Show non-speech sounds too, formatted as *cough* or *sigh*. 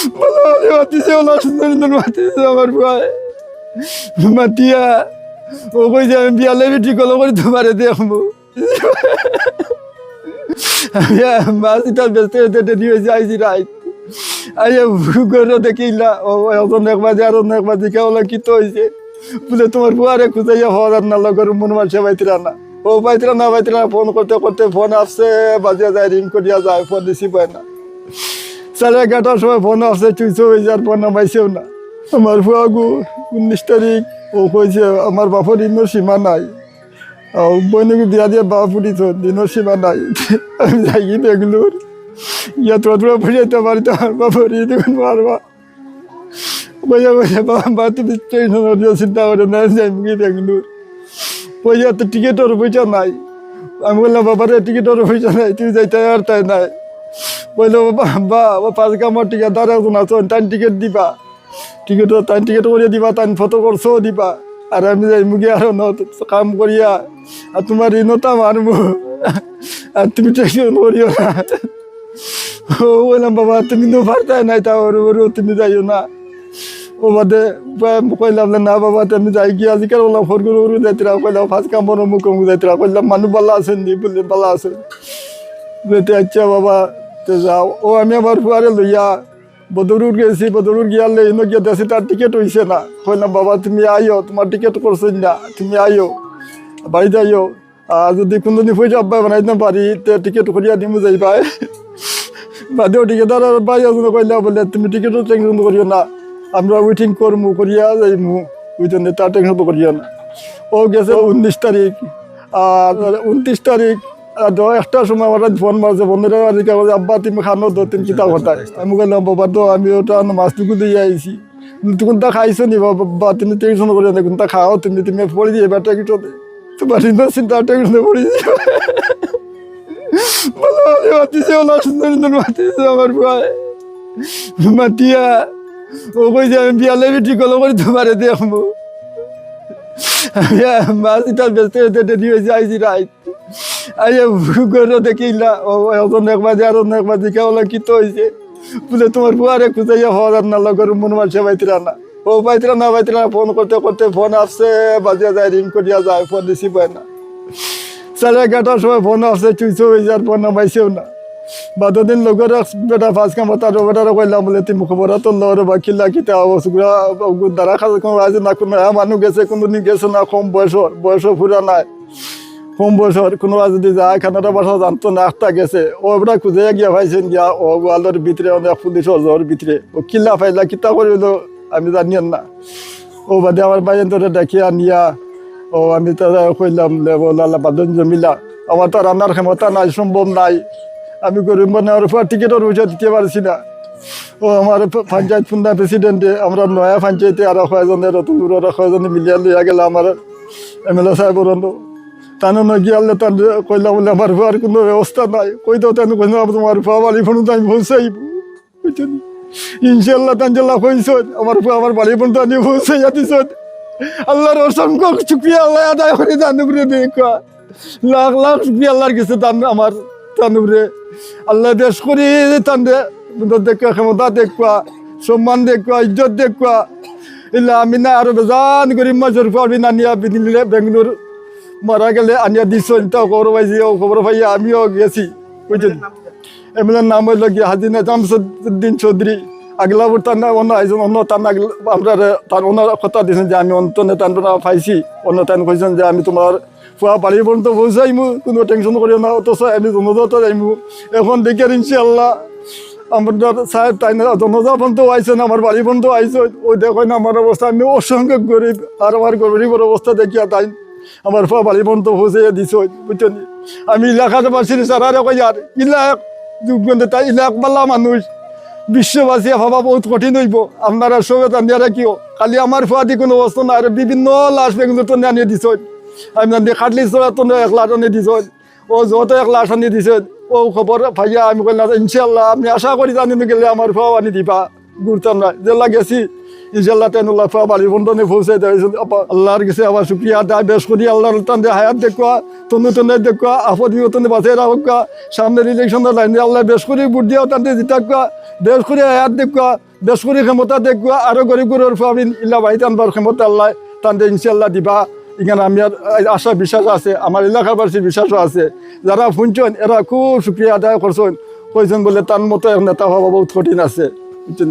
আমি মাতিছে ওলা সুন্দর মাতিছে আমার ভাই মাতিয়া ও কইছে আমি বিয়ালে বেটি কল করে তোমারে দেখব আমি মাছ এটা ব্যস্ত হতে দেরি হয়েছে আইসি রাইত আইয়া করে দেখিলা ও এখন এক বাজে আর অন্য এক বাজে কেমন কি তো হয়েছে বলে তোমার বুয়ারে খুঁজাইয়া হওয়ার না লগর মন মাসে পাইতিরা না ও পাইতিরা না পাইতিরা না ফোন করতে করতে ফোন আসছে বাজিয়া যায় রিং করিয়া যায় ফোন রিসিভ হয় না সাড়ে এগারোটার সময় ফোন আসছে চুইশো হয়ে যার ফোন নামাইছেও না। আমার ফুয়াগু উনিশ তারিখ ও কইছে আমার বাপর ইন্নর সীমা নাই। বইনকে বিয়া দিয়ে বাপ ফুটিছ দিনের সীমা নাই? *laughs* আমি যাই বেঙ্গলোর ইয়া তোরা তোরা পারি তো আমার বাপর ই দেখুন মারবা বইয়া বইয়া বাবা তুমি টেনশন করিও চিন্তা করে না যাই কি বেঙ্গলোর বইয়া তো টিকিটের পয়সা নাই। আমি বললাম বাবারে টিকিটের পয়সা নাই তুই যাইতে আর তাই নাই। বলল, বা পাঁচ কামর টিকিট দাঁড়া আছো তাই টিকিট দিবা। টিকিট তাই টিকিট করিয়া দিবা তাই ফটো করছ দিবা। আর আমি যাই, মুগে আর কাম করিয়া, আর তোমার ঋণতা মারবো। আর তুমি টেনশন করিও না। ও বললাম, বাবা, তুমি তো পারতাই নাই তা ওর ওর তুমি যাইও না। ও বাদে কইলাম না, বাবা তুমি যাই কি আজিকাল বললাম ফোন করে ওর যাইতরা কইলাম ফার্স্ট কামর মুখ মুখ যাইতরা কইলাম মানুষ ভালো আছেন দি বললে ভালো আছেন। বলতে আচ্ছা বাবা তো যাও। ও, আমি আবার ফুয়ারে লইয়া বদরুর গেছি, বদরুর গিয়ালে ইনো গিয়া দেশে তার টিকিট হইছে না। কইলাম বাবা, তুমি আইও, তোমার টিকিট করছেন না, তুমি আইও বাড়ি যাইও আর যদি কোনদিন পয়সা আব্বাই বানাই না পারি, তে টিকিট করিয়া দিমু যাই পাই বাদেও টিকিট আর বাই আসুন কইলা বলে, তুমি টিকিটও টেনশন করিও না, আমরা ওয়েটিং করমু, করিয়া যাইমু। ওইজন্য তার টেনশন করিও না। ও গেছে উনিশ তারিখ। আর উনত্রিশ তারিখ ধর একটার সময় আমার ফোন মারছে বন্ধুরা আজকে বলে, আব্বা তুমি খানো তো তুমি কিতা কথা আমি বললাম বাবা তো আমি ওটা মাছটুকু দিয়ে আইছি। তুমি কোনটা খাইছো নি বাবা তুমি টেনশন করিও না কোনটা খাও তুমি তুমি পড়ে দিয়ে এবার টেকিটো তোমার চিন্তা চিন্তা টেনশন পড়ে দিয়ে। বলো মাতিছে ওলা সুন্দর সুন্দর মাতিছে আমার ভাই। মাতিয়া ও কইছে আমি বিয়ালে বেটি কল করে তোমারে দেখব। আমি মাছ এটা ব্যস্ত হতে দেরি হয়েছে আইসি রাইত। করে দেখিলা ও এখন এক বাজে আর অন্য এক বাজে কেমন কি তো হয়েছে বলে, তোমার বুয়ারে খুঁজাইয়া হওয়ার না লগর মন মাসে পাইতিরা না। ও, পাইতিরা না পাইতিরা না, ফোন করতে করতে ফোন আসছে, বাজিয়া যায়, রিং করিয়া যায়, ফোন রিসিভ হয় না। সাড়ে এগারোটার সময় ফোন আসছে চুইশো হয়ে যার ফোন নামাইছেও না। বাদদিন লগর বেটা ফাঁস কাম তার বেটারা কইলাম, বলে, তুমি খবর তো লর বা কিল্লা কিতা অবস্থা দ্বারা খাজ কোনো আছে না, কোনো মানুষ গেছে, কোনো গেছে না, কম বয়সর বয়স ফুরা নাই। কম বয়সর কোনো যদি যায় খানাটা বাসা জানতো না একটা গেছে। ও ওটা খুঁজে গিয়া পাইছেন গিয়া ও গোয়ালের ভিতরে অনেক পুলিশ জ্বর ভিতরে ও কিল্লা পাইলা কিতা করিল আমি জানিয়েন না। ও বাদে আমার বাইন তোরে দেখিয়া নিয়া ও আমি তারা কইলাম লাল্লা বাদন জমিলা। আমার তো রান্নার ক্ষমতা নাই সম্ভব নাই। আমি গরিব মানে আর টিকিটের পয়সা দিতে পারছি না। ও আমার পঞ্চায়েত পুন্ডা প্রেসিডেন্টে আমরা নয়া পঞ্চায়েতে আর কয়েকজনে রতন আর কয়েকজনে মিলিয়া লইয়া গেল আমার এম এল এ সাহেব তানো নগিয়ালে তান কইলাম বলে আমার ফুয়ার কোনো ব্যবস্থা নাই। কই দাও তান কইলাম তোমার বাড়ি ফোন আমি পৌঁছাইব বুঝছেন? ইনশাল্লাহ তানজাল্লাহ কইছ আমার আমার বাড়ি ফোন আমি পৌঁছাইয়া দিছ আল্লাহর অসংখ্য শুক্রিয়া, আল্লাহ আদায় করে তানুপুরে দেখা। লাখ লাখ শুক্রিয়া আল্লাহর কাছে তান আমার তানুপুরে আল্লাহ দেশ করি তান দেখা, ক্ষমতা দেখবা সম্মান দেখবা ইজ্জত দেখবা ইল্লা আমি না আরও বেজান করি মজুর পাবি না নিয়া বেঙ্গলোর মারা গেলে আনিয়া দিছ তাও খবর পাইছি খবর পাইয়া আমিও গেছি বুঝছেন? এমএলএর নাম হইল গিয়ে হাজি নিজামুদ্দিন চৌধুরী। আগলাবুর তার না অন্য আইজন অন্য তার না আমরা তার অন্য কথা দিয়েছেন যে আমি অন্ত নেতান পাইছি অন্য তান কইছেন যে আমি তোমার ফুয়া বাড়ি পর্যন্ত পৌঁছাইমু কোনো টেনশন করিও না অথচ আমি জনজাত যাইমু। এখন দেখে ইনশাল্লাহ আমার সাহেব তাই না জনজা পর্যন্ত আইসেন আমার বাড়ি পর্যন্ত আইসেন ওই দেখেন আমার অবস্থা আমি অসংখ্য গরিব আর আমার গরিবের অবস্থা দেখিয়া তাই আমার ফুয়া বাড়ি পর্যন্ত পৌঁছে দিছ, বুঝছেন? আমি এলাকাতে পারছি সারারে কই আর ইলাক যুগবন্ধে তাই ইলাক বালা মানুষ। বিশ্ববাসী ভাবা বহুত কঠিন হইব। আপনারা সবে জানিয়ারা কিও খালি আমার ফুয়াদি কোনো অবস্থা না আর বিভিন্ন লাশ বেগুন তো আনিয়ে দিছ। আমি জানি খাটলি চড়া তো এক লাশ আনিয়ে দিছ। ও যত এক লাশ আনিয়ে দিছ, ও খবর ভাইয়া আমি কইলাম ইনশাল্লাহ আপনি আশা করি জানি গেলে আমার ফুয়া আনি দিবা। ঘুরতাম না জেলা গেছি। ইনশাল্লাহ তেনুল্লাহ ফুয়া বাড়ি বন্ধনে পৌঁছে দিয়েছিল আল্লাহর কাছে আবার শুক্রিয়া আদায়। বেশ করি আল্লাহর টান হায়াত দেখুয়া, তনু তনে দেখুয়া আপদ বিপদনে বাঁচিয়ে রাখা সামনের ইলেকশনের লাইনে আল্লাহ বেশ করি বুট দিয়াও তাতে জিতাকুয়া বেশ করে হায়াত দেখুয়া দেশ করি ক্ষমতা দেখবা আরও গরিব গরিব আমি ইল্লা বাড়িতে আনবার ক্ষমতা আল্লাহ তান্ডে ইনশাল্লাহ দিবা। এখানে আমি আশা বিশ্বাস আছে, আমার এলাকার এলাকাবাসীর বিশ্বাসও আছে। যারা শুনছেন, এরা খুব শুক্রিয়া আদায় করছেন। কইছেন বলে তার মতো নেতা হওয়া বহুত কঠিন আছে। বুঝছেন